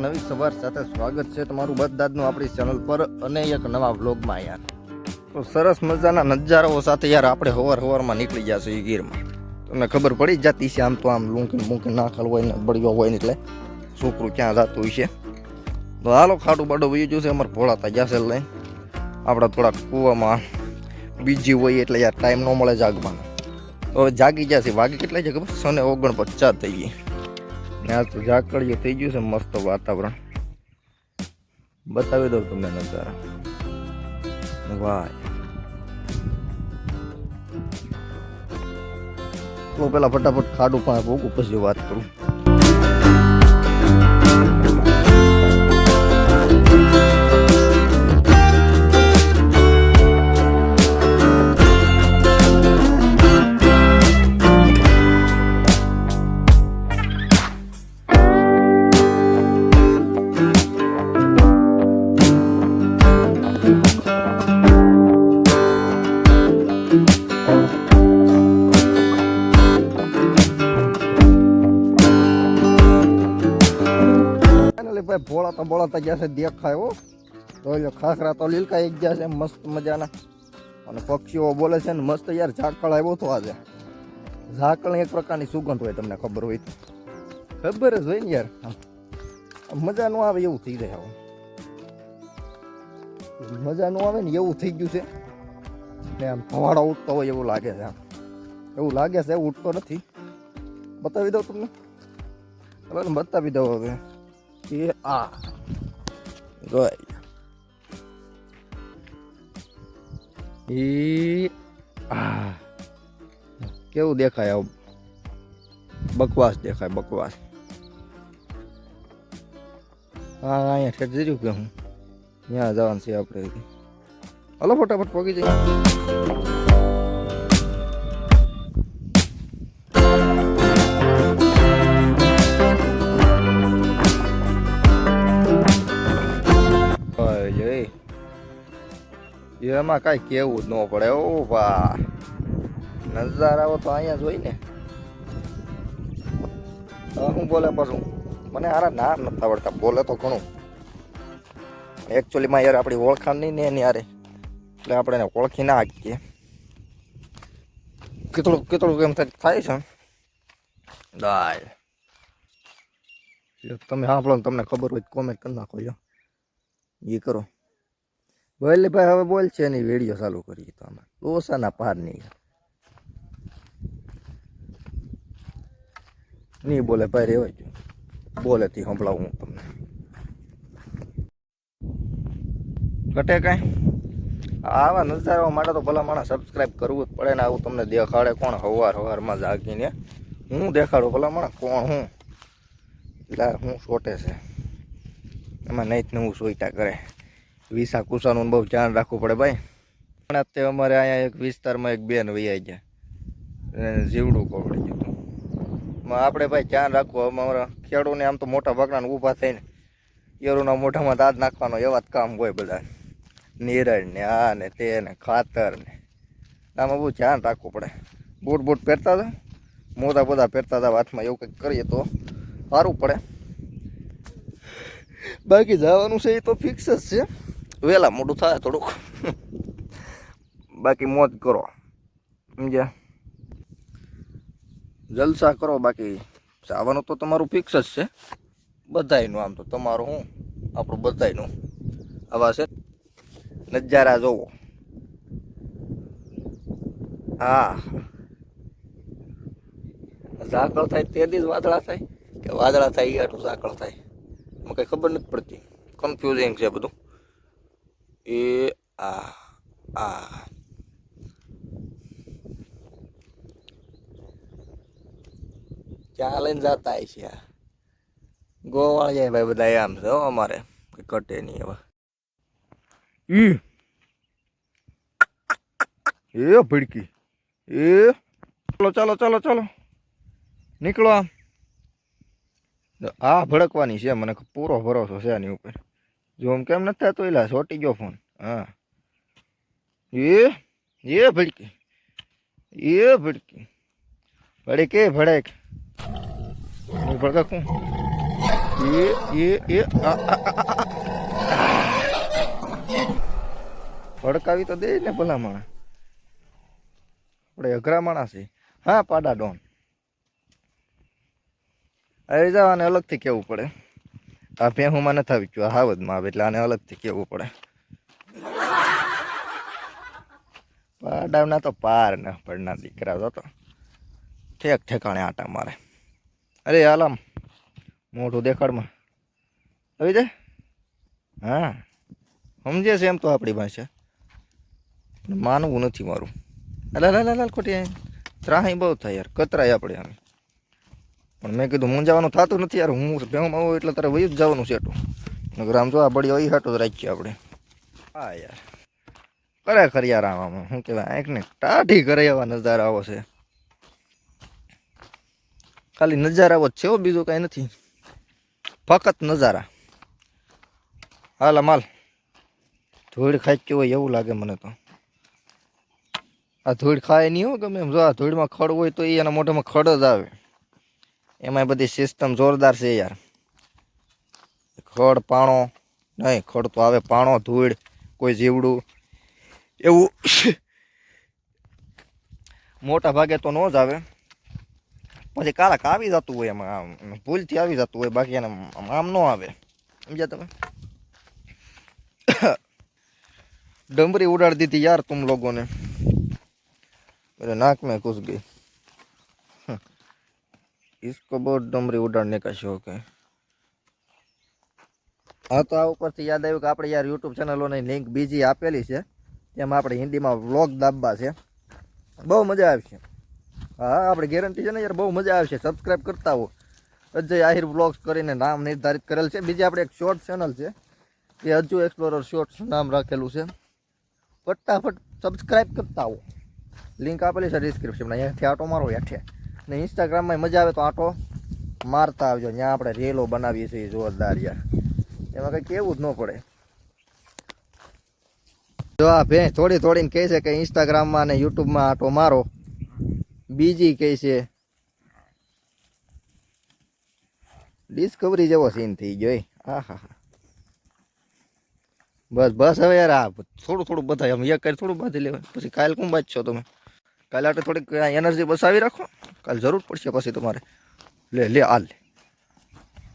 નવી સવાર સાથે સ્વાગત છે તમારું બધાનું આપણી ચેનલ પર અને એક નવા વ્લોગમાં યાર તો સરસ મજાના નજારાઓ સાથે યાર આપણે હવાર હવારમાં નીકળી ગયા એ ગીરમાં. તમને ખબર પડી જતી છે આમ તો આમ લૂંકીને મૂકીને નાખેલ હોય ને બળ્યો હોય ને એટલે છોકરું ક્યાં જતું હોય છે તો હાલો ખાટું બાડું વયું જશે અમારે ભોળાતા જશે લઈને આપણે થોડાક કૂવામાં બીજી હોય એટલે યાર ટાઈમ ન મળે જાગવાનો. હવે જાગી જશે વાગી કેટલા છે ખબર? સને ઓગણ પચાસ થઈ ગઈ. ને આ તો ઝાકળિયું થઈ ગયું છે, મસ્ત વાતાવરણ. બતાવી દઉં તમને નજારા. વાહ. તો પેલા ફટાફટ ખાડું પણ ઉપર પછી વાત કરું. ભાઈ ભોળાતા બોળાતા ગયા છે, દેખાય હો. તો જો ખાખરા તો લીલકા એક ગયા છે, મસ્ત મજાના. અને પક્ષીઓ બોલે છે ને, મસ્ત યાર, ઝાકળ આવ્યો હતો આજે. ઝાકળ એક પ્રકારની સુગંધ હોય તમને ખબર હોય ખબર જ હોય ને યાર. મજા ન આવે એવું થઈ જાય હવે મજા ન આવે ને એવું થઈ ગયું છે. ને આમ ધવાડા ઉઠતો હોય એવું લાગે છે આમ. એવું લાગે છે ઉઠતો નથી. બતાવી દઉં તમને. બતાવી દઉં હવે. એ આ કેવું દેખાય આવું? બકવાસ દેખાય, બકવાસ. હા અહીંયા ઠેઠ જર્યું કે હું? ત્યાં જવાનું છે આપણે. હલો, ફટાફટ પહોંચી જઈએ. એમાં કાંઈ કેવું જ ન પડે. ઓ ભા. નજારાઓ તો અહીંયા જોઈ ને. હું બોલે પાછું? મને હારા ના નથી આવડતા. બોલે તો ઘણું. એકચ્યુઅલીમાં યાર આપણી ઓળખાણ નહીં ને એની યારે એટલે આપણે એને ઓળખી ના શકીએ. કેટલું કેટલું કેમ થાય છે? દાય તમે સાંભળો ને તમને ખબર હોય કોમેન્ટ કરી નાખો એ કરો. ભાઈ, હવે બોલ છે એની વીડિયો ચાલુ કરીએ તો આમાં લોસાના પાર નહીં. નહીં બોલે ભાઈ રેવાય ગયો. બોલેથી સંભળાવું હું તમને. ઘટે કાંઈ? આવા નજારવા માટે તો ભલા માણસ સબસ્ક્રાઈબ કરવું જ પડે ને આવું તમને દેખાડે કોણ હવાર હવારમાં જાગીને. હું દેખાડું ભલા માણસ કોણ હું? એટલે હું છોટે છે. એમાં નહીં જ નવું સોઈટા કરે. વિસા કુસાનું બહુ ધ્યાન રાખવું પડે ભાઈ. પણ તે અમારે અહીંયા એક વિસ્તારમાં એક બેન વૈયા ગયા. જીવડું કોવડી ગયું આપણે ભાઈ ધ્યાન રાખવું અમારા ખેડૂને આમ તો મોટા ભાગના ઊભા થઈને યરુના મોઢામાં દાંત નાખવાનો એવા જ કામ હોય બધા નિરણ ને આ ને તે ને ખાતર ને. આમાં બહુ ધ્યાન રાખવું પડે. બૂટ બૂટ પહેરતા હતા? મોટા બધા પહેરતા હતા, હાથમાં એવું કંઈક કરીએ તો સારું પડે. બાકી જવાનું છે એ તો ફિક્સ જ છે. વહેલા મોટું થાય થોડુંક. બાકી મોજ કરો. સમજ્યા? જલસા કરો, બાકી જવાનું તો તમારું ફિક્સ જ છે. બધાયનું આમ તો તમારું હું, આપણું બધાયનું. આવા છે? નજારા જોવો. હા. ઝાકળ થાય તે દી વાદળા થાય? કે વાદળા થાય એ આટલું ઝાકળ થાય? મને કંઈ ખબર નથી પડતી. કન્ફ્યુઝિંગ છે બધું. એ આ આ ચાલે જતા છે આ. ગોવાળ જાય ભાઈ બધા આમ છે અમારે. કટે નહીં હવે ઈ એ ભડકી. એ. ચાલો ચાલો ચાલો ચાલો. નીકળો આમ. આ ભડકવાની છે, મને પૂરો ભરોસો છે આની ઉપર. આમ કેમ નથી થતો, એલા સોટી ગયો ફોન હા. એ એ ભડકી. એ ભડકી. ભડકે ભડક ભડકા હું એ એ. ભડકાવી તો દે ને ભલા માણા આપણે અઘરા માણસ હા, પાડા ડોન. આવી જવાને અલગથી કેવું પડે. આ ભેહુમાં નથી આવી ગયું, આ હાવદમાં આવે એટલે આને અલગથી કેવું પડે. પાડાવના તો પાર ન પડના દીકરા તો તો. ઠેક ઠેકાણે આટા મારે. અરે આલામ મોઢું દેખાડમાં. આવી જાય હા સમજે છે એમ તો આપણી ભાષા. માનવું નથી મારું. અલા લાલ લાલ ખોટી ત્રાહી બહુ થાય યાર, કતરાય આપણે આમ. પણ મેં કીધું મૂંઝાવાનું થતું નથી યાર હું ભેગમાં આવું એટલે તારે વયું જ જવાનું છે એટલું નગર આમ જો આ બળી હોય હાટો જ રાખીએ આપણે. હા યાર. ખરેખર યાર આમ શું કહેવાય આંખને ટાઢી કરે એવા નજારા આવો છે. ખાલી નજારાઓ જ છે હો બીજું કાંઈ નથી. ફક્ત નજારા. હાલ માલ. ધૂળ ખાઈ હોય એવું લાગે મને તો. આ ધૂળ ખાય નહીં હો ગમે એમ જો આ ધૂળમાં ખડ હોય તો એ એના મોઢામાં ખડ જ આવે. एम बधी सीस्टम जोरदार से यार खड़ पाणो नहीं खड़ तो आए पाणो धूड़ कोई जीवड़ू एवं मोटा भागे तो नज आए पे काक आ जात हो भूल थी आ जात हो बाकी आम नए समझा तब डमरी उड़ाड़ दी थी यार तुम लोगों ने मेरे नाक में घुस गई इसको बहुत डमरी उड़ाड़ने का शौक है હા તો આ ઉપરથી યાદ આવ્યું કે આપણે યાર યુટ્યુબ ચેનલોની લિંક બીજી આપેલી છે તેમાં આપણે હિન્દીમાં વ્લોગ દાબવા છે બહુ મજા આવશે હા આપણે ગેરંટી છે ને યાર બહુ મજા આવશે સબસ્ક્રાઈબ કરતા હો અજય આહિર વ્લોગ્સ કરીને નામ નિર્ધારિત કરેલ છે બીજી આપણે એક શોર્ટ ચેનલ છે એ હજુ એક્સપ્લોરર શોર્ટ્સ નામ રાખેલું છે ફટાફટ સબસ્ક્રાઈબ કરતા આવો લિંક આપેલી છે ડિસ્ક્રિપ્શનમાં અહીંયાથી આટો મારો હેઠે ને ઇન્સ્ટાગ્રામમાં મજા આવે તો આટો મારતા આવજો. ત્યાં આપણે રેલો બનાવીએ છીએ જોરદાર યાર. એમાં કંઈ કેવું જ ન પડે. જો આ ભે થોડી થોડીને કહે છે કે ઇન્સ્ટાગ્રામમાં અને યુટ્યુબમાં આટો મારો. બીજી કહે છે ડિસ્કવરી જેવો સીન થઈ ગયો હા હા બસ બસ હવે યાર આ થોડું થોડું બધા એમ એક કરી થોડું બાંધી લેવાય. પછી કાલ કોણ બાંધશો તમે? કાલે આટલે થોડીક એનર્જી બસાવી રાખો. કાલ જરૂર પડશે પછી તમારે. લે લે, આ લે.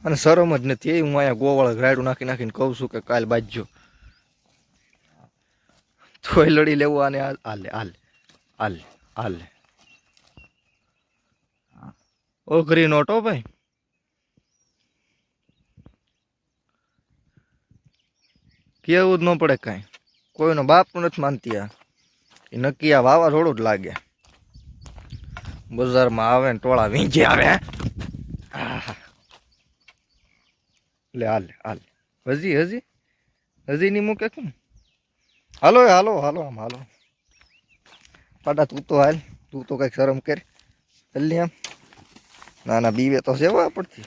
અને શરમ જ નથી. એ હું અહીંયા ગોવાળ રાયડું નાખી નાખીને કહું છું કે કાલ બાજજો. તોય લડી લેવું આને. આ હાલે લે, આ લે આ લે આ લે. ઓઘરી નોટો ભાઈ. કેવું જ ન પડે કાંઈ. કોઈનો બાપ નથી માનતી આ. એ નક્કી આ વાવાઝોડું જ લાગે. બજારમાં આવે ને ટોળા વીંચી આવે. લે હાલ હાલ. હજી હજી? હજી નહીં મૂકે કેમ હાલો હાલો હાલો આમ હાલો. પાડા તું તો હાલ. તું તો કંઈક શરમ કર. જલ્દી આમ. ના ના બીવે તો સેવો આપણથી.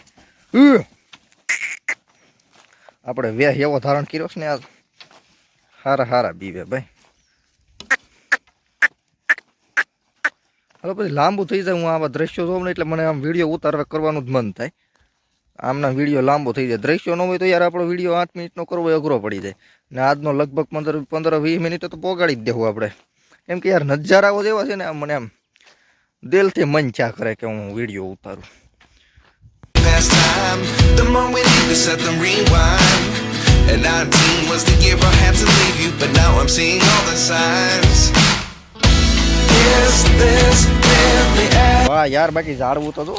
આપણે વેહ એવો ધારણ કર્યો છે ને આ હારા હારા બીવે ભાઈ. હવે પછી લાંબુ થઈ જાય હું આવા દ્રશ્યો જોઉં ને એટલે મને આમ વીડિયો ઉતારવા કરવાનું જ મન થાય. આમના વીડિયો લાંબો થઈ જાય. દ્રશ્યો ન હોય તો યાર આપણો વીડિયો આઠ મિનિટનો કરવો અઘરો પડી જાય. ને આજનો લગભગ પંદર પંદર વીસ મિનિટ તો પોગાડી જ દેવું આપણે. કેમ કે યાર નજારાઓ જેવા છે ને મને આમ દિલથી મન ચા કરે કે હું વીડિયો ઉતારું. And 19 was the year I had to leave you, but now I'm seeing all the signs. Is this really વાહ યાર, બાકી ઝાડવું તો જો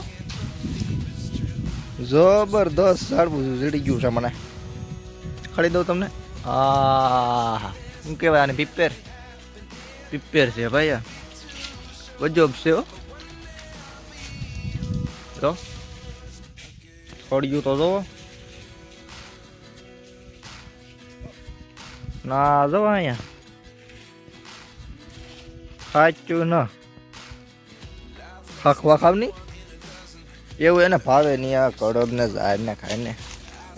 જબરદસ્ત ઝાડવું ઝીડી ગયું છે મને. ખડી દઉં તમને. આ શું કહેવાય આને પીપેર પીપેર છે ભાઈ આ. ગજબ છે હો. જો. ખોડ્યું તો જોવો ના, જો અહીંયા. સાચું ન. ખાખવા ખાવની એવું એને ભાવે નહીં આ કડબ ને ઝાડ ને ખાય ને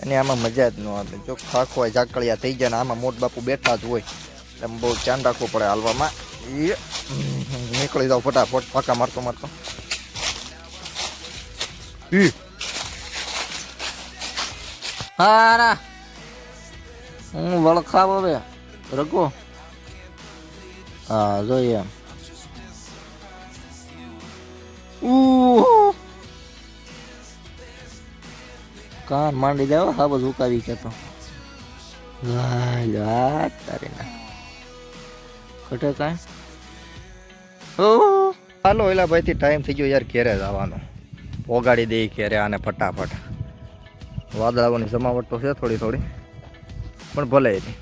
એની આમાં મજા જ ન આવે. જો ખાખવા ઝાકળિયા થઈ જાય ને આમાં મોટ બાપુ બેઠા જ હોય. એટલે બહુ ધ્યાન રાખવું પડે હાલવામાં. એ નીકળી જાવ ફટાફટ, ફાંકા મારતો મારતો. હારા. હું વળખાવ હવે. રગો હા, જોઈએ. એમ કાન માંડી દેવો હા, બધું ઉકાવી કે તો. લા તારે ના. કટે કાંઈ. હાલો, એલા ભાઈથી ટાઈમ થઈ ગયો યાર, ઘેરે જવાનો. ઓગાડી દઈ ઘેરે આને ફટાફટ. વાદળાઓની જમાવટ તો છે થોડી થોડી, પણ ભલે એની.